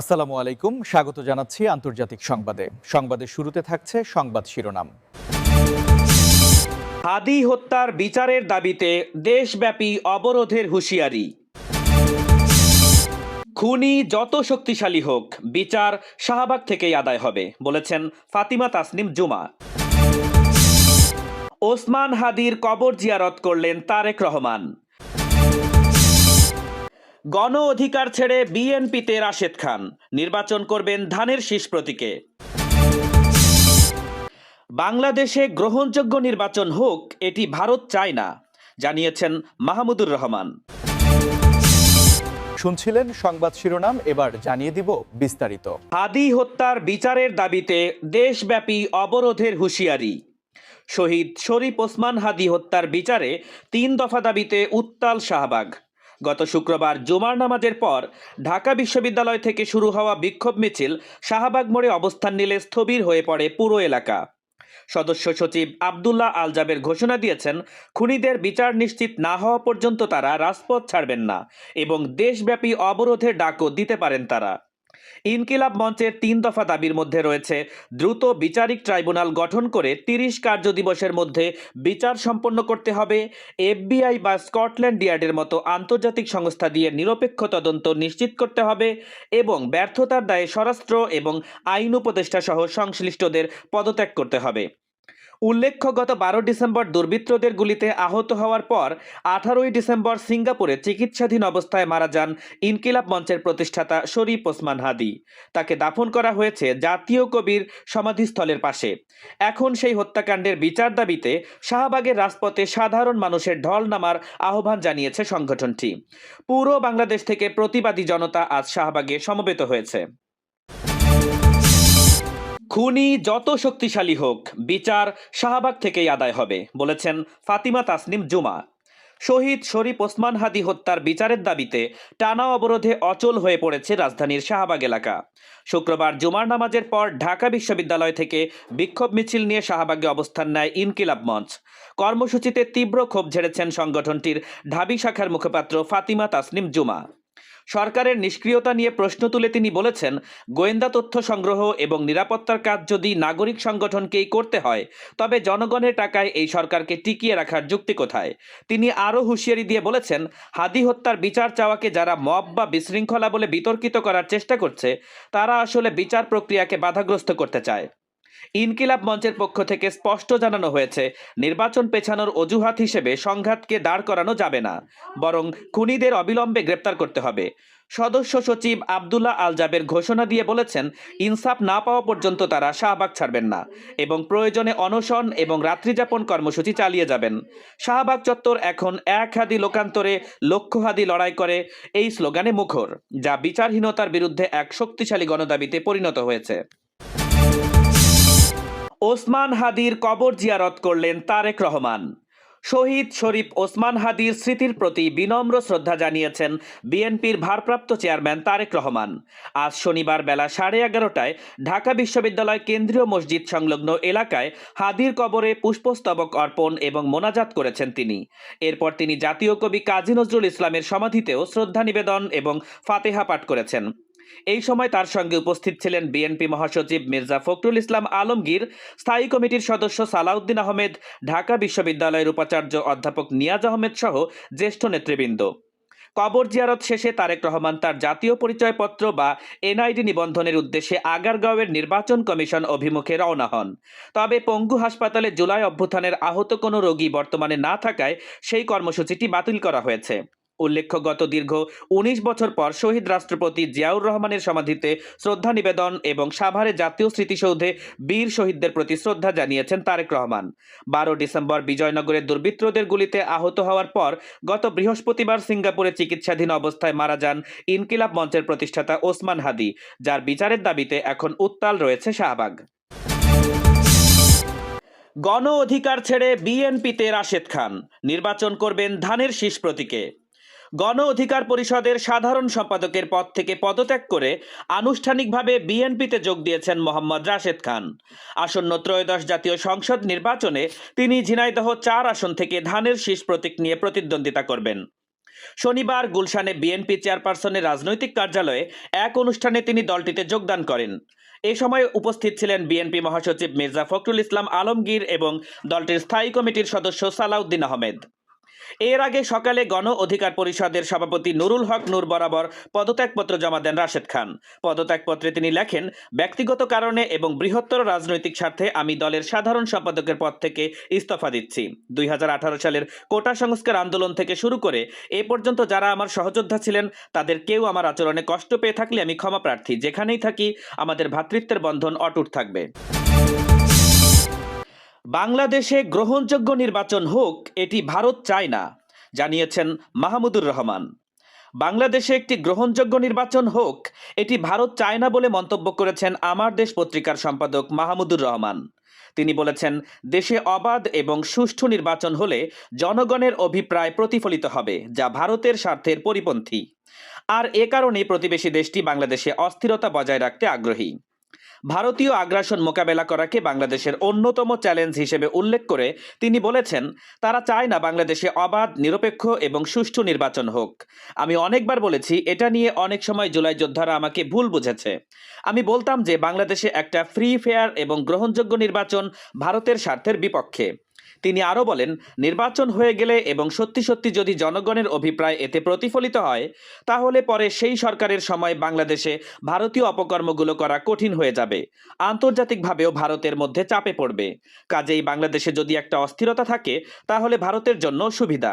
আসসালামু আলাইকুম। স্বাগত জানাচ্ছি আন্তর্জাতিক সংবাদে। সংবাদের শুরুতে থাকছে সংবাদ শিরোনাম। হাদি হত্যার বিচারের দাবিতে দেশব্যাপী অবরোধের হুঁশিয়ারি। খুনি যত শক্তিশালী হোক, বিচার শাহবাগ থেকেই আদায় হবে, বলেছেন ফাতিমা তাসনিম জুমা। ওসমান হাদির কবর জিয়ারত করলেন তারেক রহমান। গণ অধিকার ছেড়ে বিএনপিতে রাশেদ খান। নির্বাচন করবেন ধানের শীষ প্রতীকে। বাংলাদেশে গ্রহণযোগ্য নির্বাচন হোক এটি ভারত চায় না জানিয়েছেন মাহমুদুর রহমান। শুনছিলেন সংবাদ শিরোনাম এবার জানিয়ে দিব বিস্তারিত। হাদি হত্যার বিচারের দাবিতে দেশব্যাপী অবরোধের হুঁশিয়ারি। শহীদ শরীফ ওসমান হাদি হত্যার বিচারে তিন দফা দাবিতে উত্তাল শাহবাগ। গত শুক্রবার জুমার নামাজের পর ঢাকা বিশ্ববিদ্যালয় থেকে শুরু হওয়া বিক্ষোভ মিছিল শাহবাগ মোড়ে অবস্থান নিলে স্থবির হয়ে পড়ে পুরো এলাকা। সদস্য সচিব আবদুল্লাহ আলজাবের ঘোষণা দিয়েছেন, খুনিদের বিচার নিশ্চিত না হওয়া পর্যন্ত তারা রাজপথ ছাড়বেন না এবং দেশব্যাপী অবরোধের ডাকও দিতে পারেন তারা। ইনকিলাব মঞ্চের তিন দফা দাবির মধ্যে রয়েছে, দ্রুত বিচারিক ট্রাইব্যুনাল গঠন করে তিরিশ কার্য দিবসের মধ্যে বিচার সম্পন্ন করতে হবে। এফবিআই বা স্কটল্যান্ড ইয়ার্ডের মতো আন্তর্জাতিক সংস্থা দিয়ে নিরপেক্ষ তদন্ত নিশ্চিত করতে হবে এবং ব্যর্থতার দায়ে স্বরাষ্ট্র এবং আইন উপদেষ্টা সহ সংশ্লিষ্টদের পদত্যাগ করতে হবে। উল্লেখ্য গত বারো ডিসেম্বর দুর্বৃত্তদের গুলিতে আহত হওয়ার পর আঠারোই ডিসেম্বর সিঙ্গাপুরে চিকিৎসাধীন অবস্থায় মারা যান ইনকিলাব মঞ্চের প্রতিষ্ঠাতা শরীফ ওসমান হাদি। তাকে দাফন করা হয়েছে জাতীয় কবির সমাধিস্থলের পাশে। এখন সেই হত্যাকাণ্ডের বিচার দাবিতে শাহবাগের রাজপথে সাধারণ মানুষের ঢল নামার আহ্বান জানিয়েছে সংগঠনটি। পুরো বাংলাদেশ থেকে প্রতিবাদী জনতা আজ শাহবাগে সমবেত হয়েছে। খুনি যত শক্তিশালী হোক, বিচার শাহবাগ থেকেই আদায় হবে, বলেছেন ফাতিমা তাসনিম জুমা। শহীদ শরীফ ওসমান হাদি হত্যার বিচারের দাবিতে টানা অবরোধে অচল হয়ে পড়েছে রাজধানীর শাহবাগ এলাকা। শুক্রবার জুমার নামাজের পর ঢাকা বিশ্ববিদ্যালয় থেকে বিক্ষোভ মিছিল নিয়ে শাহবাগে অবস্থান নেয় ইনকিলাব মঞ্চ। কর্মসূচিতে তীব্র ক্ষোভ ঝেড়েছেন সংগঠনটির ঢাবি শাখার মুখপাত্র ফাতিমা তাসনিম জুমা। সরকারের নিষ্ক্রিয়তা নিয়ে প্রশ্ন তুলে তিনি বলেছেন, গোয়েন্দা তথ্য সংগ্রহ এবং নিরাপত্তার কাজ যদি নাগরিক সংগঠনকেই করতে হয়, তবে জনগণের টাকায় এই সরকারকে টিকিয়ে রাখার যুক্তি কোথায়? তিনি আরও হুঁশিয়ারি দিয়ে বলেছেন, হাদি হত্যার বিচার চাওয়াকে যারা মব বা বিশৃঙ্খলা বলে বিতর্কিত করার চেষ্টা করছে, তারা আসলে বিচার প্রক্রিয়াকে বাধাগ্রস্ত করতে চায়। ইনকিলাব মঞ্চের পক্ষ থেকে স্পষ্ট জানানো হয়েছে, নির্বাচন পেছানোর অজুহাত হিসেবে সংঘাতকে দাঁড় করানো যাবে না, বরং খুনিদের অবিলম্বে গ্রেপ্তার করতে হবে। সদস্য সচিব আবদুল্লাহ আলজাবের ঘোষণা দিয়ে বলেছেন, ইনসাফ না পাওয়া পর্যন্ত তারা শাহবাগ ছাড়বেন না এবং প্রয়োজনে অনশন এবং রাত্রিযাপন কর্মসূচি চালিয়ে যাবেন। শাহবাগ চত্বর এখন এক হাদি লোকান্তরে লক্ষ্য হাদি লড়াই করে এই স্লোগানে মুখর, যা বিচারহীনতার বিরুদ্ধে এক শক্তিশালী গণদাবিতে পরিণত হয়েছে। ওসমান হাদির কবর জিয়ারত করলেন তারেক রহমান। শহীদ শরীফ ওসমান হাদির স্মৃতির প্রতি বিনম্র শ্রদ্ধা জানিয়েছেন বিএনপির ভারপ্রাপ্ত চেয়ারম্যান তারেক রহমান। আজ শনিবার বেলা সাড়ে এগারোটায় ঢাকা বিশ্ববিদ্যালয় কেন্দ্রীয় মসজিদ সংলগ্ন এলাকায় হাদির কবরে পুষ্পস্তবক অর্পণ এবং মোনাজাত করেছেন তিনি। এরপর তিনি জাতীয় কবি কাজী নজরুল ইসলামের সমাধিতেও শ্রদ্ধা নিবেদন এবং ফাতেহা পাঠ করেছেন। এই সময় তার সঙ্গে উপস্থিত ছিলেন বিএনপি মহাসচিব মির্জা ফখরুল ইসলাম আলমগীর, স্থায়ী কমিটির সদস্য সালাউদ্দিন আহমেদ, ঢাকা বিশ্ববিদ্যালয়ের উপাচার্য অধ্যাপক নিয়াজ আহমেদ সহ জ্যেষ্ঠ নেতৃবৃন্দ। কবর জিয়ারত শেষে তারেক রহমান তার জাতীয় পরিচয়পত্র বা এনআইডি নিবন্ধনের উদ্দেশ্যে আগারগাঁওয়ের নির্বাচন কমিশন অভিমুখে রওনা হন। তবে পঙ্গু হাসপাতালে জুলাই অভ্যুত্থানের আহত কোনো রোগী বর্তমানে না থাকায় সেই কর্মসূচিটি বাতিল করা হয়েছে। উল্লেখ্য গত দীর্ঘ উনিশ বছর পর শহীদ রাষ্ট্রপতি জিয়াউর রহমানের সমাধিতে শ্রদ্ধা নিবেদন এবং সাভারে জাতীয় স্মৃতিসৌধে বীর শহীদদের প্রতি শ্রদ্ধা জানিয়েছেন তারেক রহমান। বারো ডিসেম্বর বিজয়নগরের দুর্বৃত্তদের গুলিতে আহত হওয়ার পর গত বৃহস্পতিবার সিঙ্গাপুরে চিকিৎসাধীন অবস্থায় মারা যান ইনকিলাব মঞ্চের প্রতিষ্ঠাতা ওসমান হাদি, যার বিচারের দাবিতে এখন উত্তাল রয়েছে শাহবাগ। গণ অধিকার ছেড়ে বিএনপিতে রাশেদ খান, নির্বাচন করবেন ধানের শীষ প্রতীকে। গণ অধিকার পরিষদের সাধারণ সম্পাদকের পদ থেকে পদত্যাগ করে আনুষ্ঠানিকভাবে বিএনপিতে যোগ দিয়েছেন মোহাম্মদ রাশেদ খান। আসন্ন ত্রয়োদশ জাতীয় সংসদ নির্বাচনে তিনি ঝিনাইদহ চার আসন থেকে ধানের শীষ প্রতীক নিয়ে প্রতিদ্বন্দ্বিতা করবেন। শনিবার গুলশানে বিএনপি চেয়ারপারসনের রাজনৈতিক কার্যালয়ে এক অনুষ্ঠানে তিনি দলটিতে যোগদান করেন। এ সময় উপস্থিত ছিলেন বিএনপি মহাসচিব মির্জা ফখরুল ইসলাম আলমগীর এবং দলটির স্থায়ী কমিটির সদস্য সালাউদ্দিন আহমেদ। এর আগে সকালে গণ অধিকার পরিষদের সভাপতি নুরুল হক নূর বরাবর পদত্যাগপত্র জমা দেন রাশেদ খান। পদত্যাগপত্রে তিনি লেখেন, ব্যক্তিগত কারণে এবং বৃহত্তর রাজনৈতিক স্বার্থে আমি দলের সাধারণ সম্পাদকের পদ থেকে ইস্তফা দিচ্ছি। দুই হাজার আঠারো সালের কোটা সংস্কার আন্দোলন থেকে শুরু করে এ পর্যন্ত যারা আমার সহযোদ্ধা ছিলেন, তাদের কেউ আমার আচরণে কষ্ট পেয়ে থাকলে আমি ক্ষমা প্রার্থী। যেখানেই থাকি, আমাদের ভ্রাতৃত্বের বন্ধন অটুট থাকবে। বাংলাদেশে গ্রহণযোগ্য নির্বাচন হোক, এটি ভারত চায় না, জানিয়েছেন মাহমুদুর রহমান। বাংলাদেশে একটি গ্রহণযোগ্য নির্বাচন হোক, এটি ভারত চায় না বলে মন্তব্য করেছেন আমার দেশ পত্রিকার সম্পাদক মাহমুদুর রহমান। তিনি বলেছেন, দেশে অবাধ এবং সুষ্ঠু নির্বাচন হলে জনগণের অভিপ্রায় প্রতিফলিত হবে, যা ভারতের স্বার্থের পরিপন্থী। আর এ কারণেই প্রতিবেশী দেশটি বাংলাদেশে অস্থিরতা বজায় রাখতে আগ্রহী। ভারতীয় আগ্রাসন মোকাবেলা করাকে বাংলাদেশের অন্যতম চ্যালেঞ্জ হিসেবে উল্লেখ করে তিনি বলেছেন, তারা চায় না বাংলাদেশে অবাধ, নিরপেক্ষ এবং সুষ্ঠু নির্বাচন হোক। আমি অনেকবার বলেছি, এটা নিয়ে অনেক সময় জুলাই যোদ্ধারা আমাকে ভুল বুঝেছে। আমি বলতাম যে, বাংলাদেশে একটা ফ্রি ফেয়ার এবং গ্রহণযোগ্য নির্বাচন ভারতের স্বার্থের বিপক্ষে। তিনি আরও বলেন, নির্বাচন হয়ে গেলে এবং সত্যি সত্যি যদি জনগণের অভিপ্রায় এতে প্রতিফলিত হয়, তাহলে পরে সেই সরকারের সময় বাংলাদেশে ভারতীয় অপকর্মগুলো করা কঠিন হয়ে যাবে। আন্তর্জাতিকভাবেও ভারতের মধ্যে চাপে পড়বে। কাজেই বাংলাদেশে যদি একটা অস্থিরতা থাকে, তাহলে ভারতের জন্য সুবিধা।